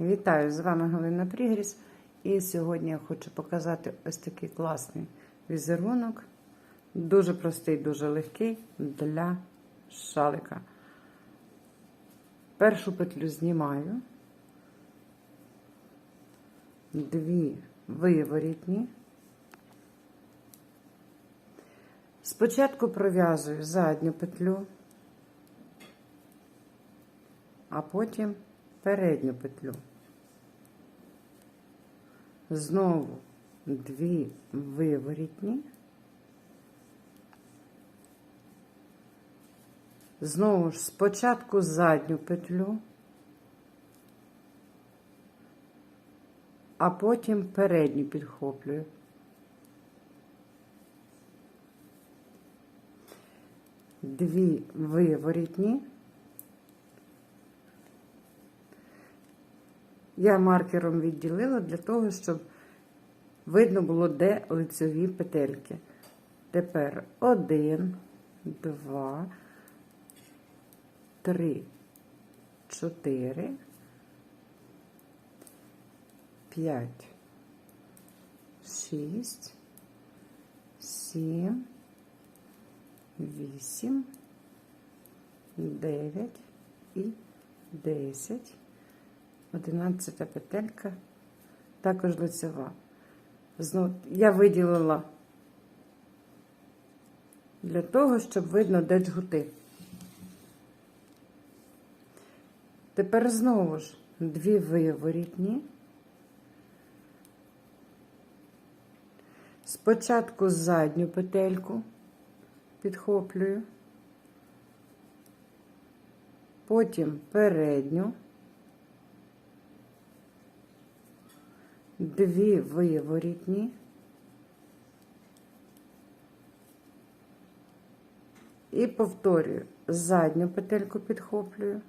Вітаю! З вами Галина Прігріс. І сьогодні я хочу показати ось такий класний візерунок. Дуже простий, дуже легкий для шалика. Першу петлю знімаю, дві виворітні. Спочатку пров'язую задню петлю, а потім передню петлю. Знову дві виворітні. Знову ж спочатку задню петлю, а потім передню підхоплюю. Дві виворітні. Я маркером відділила для того, щоб видно було, де лицеві петельки. Тепер один, два, три, чотири, п'ять, шість, сім, вісім, дев'ять і десять. Одинадцята петелька, також лицева. Знов я виділила для того, щоб видно, де джгути. Тепер знову ж дві виворітні. Спочатку задню петельку підхоплюю, потім передню. Дві виворітні і повторюю задню петельку підхоплюю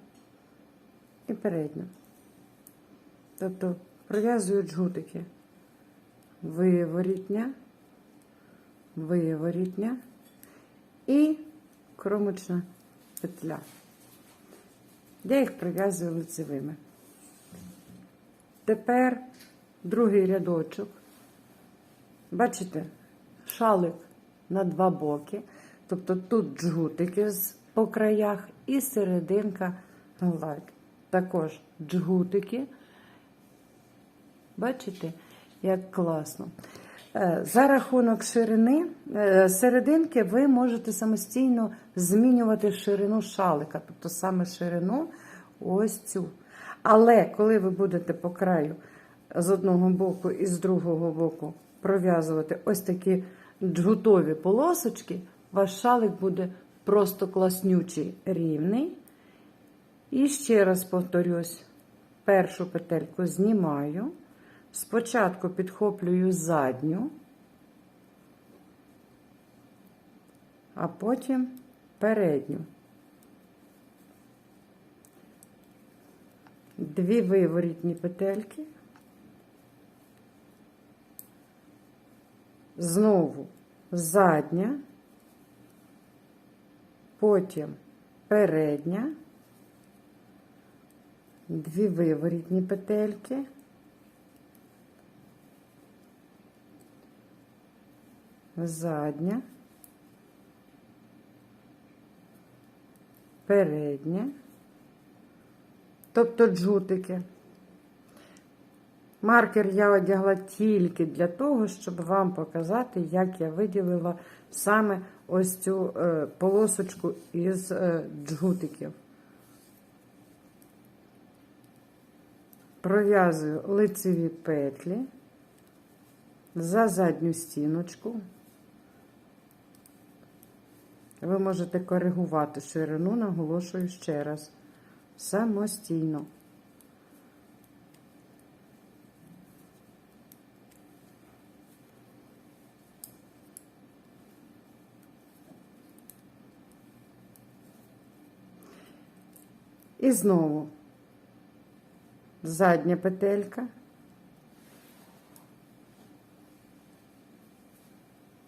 і передню. Тобто пров'язую джгутики. Виворітня, виворітня і кромочна петля. Я їх прив'язую лицевими. Тепер другий рядочок. Бачите, шалик на два боки. Тобто тут джгутики по краях і серединка гладь. Також джгутики. Бачите, як класно. Е, За рахунок ширини е, серединки ви можете самостійно змінювати ширину шалика, тобто саме ширину ось цю. Але коли ви будете по краю з одного боку і з другого боку пров'язувати ось такі джгутові полосочки, ваш шалик буде просто класнючий рівний. І ще раз повторюсь, першу петельку знімаю, спочатку підхоплюю задню, а потім передню. Дві виворітні петельки. Знову задня, потім передня, дві виворітні петельки, задня, передня, тобто джутики. Маркер я одягла тільки для того, щоб вам показати, як я виділила саме ось цю е, полосочку із е, джгутиків. Пров'язую лицеві петлі за задню стіночку. Ви можете коригувати ширину, наголошую ще раз, самостійно. І знову задня петелька,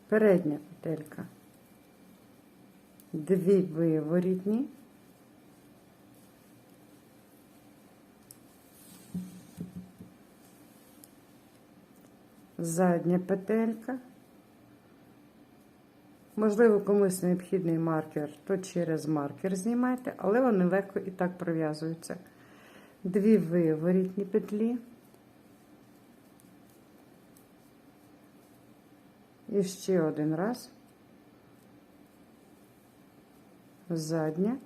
передня петелька, дві виворітні. Задня петелька. Можливо, комусь необхідний маркер, то через маркер знімайте, але вони легко і так пров'язуються. Дві виворітні петлі. І ще один раз. Задня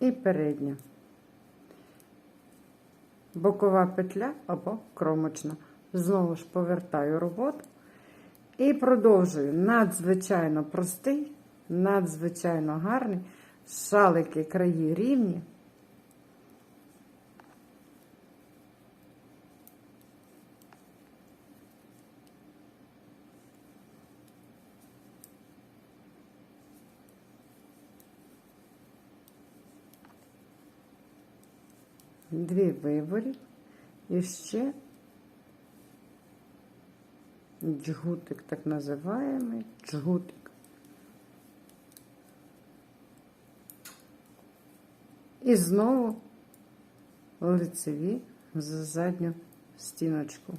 і передня. Бокова петля або кромочна. Знову ж повертаю роботу. І продовжую. Надзвичайно простий, надзвичайно гарний. Шалики краї рівні. Дві виворі. І ще джгутик, так називаємий джгутик. І знову лицеві за задню стіночку.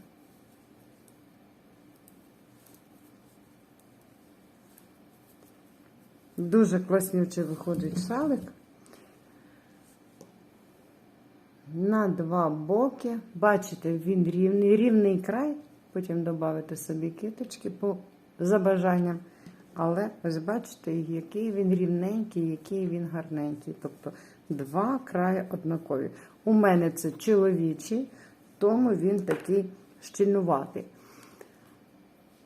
Дуже класнюче виходить шалик. На два боки. Бачите, він рівний, рівний край. Потім додати собі киточки по за бажанням. Але ось бачите, який він рівненький, який він гарненький. Тобто два краї однакові. У мене це чоловічий, тому він такий щільнуватий.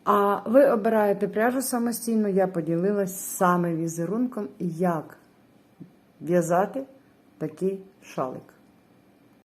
А ви обираєте пряжу самостійно, я поділилась саме візерунком, як в'язати такий шалик.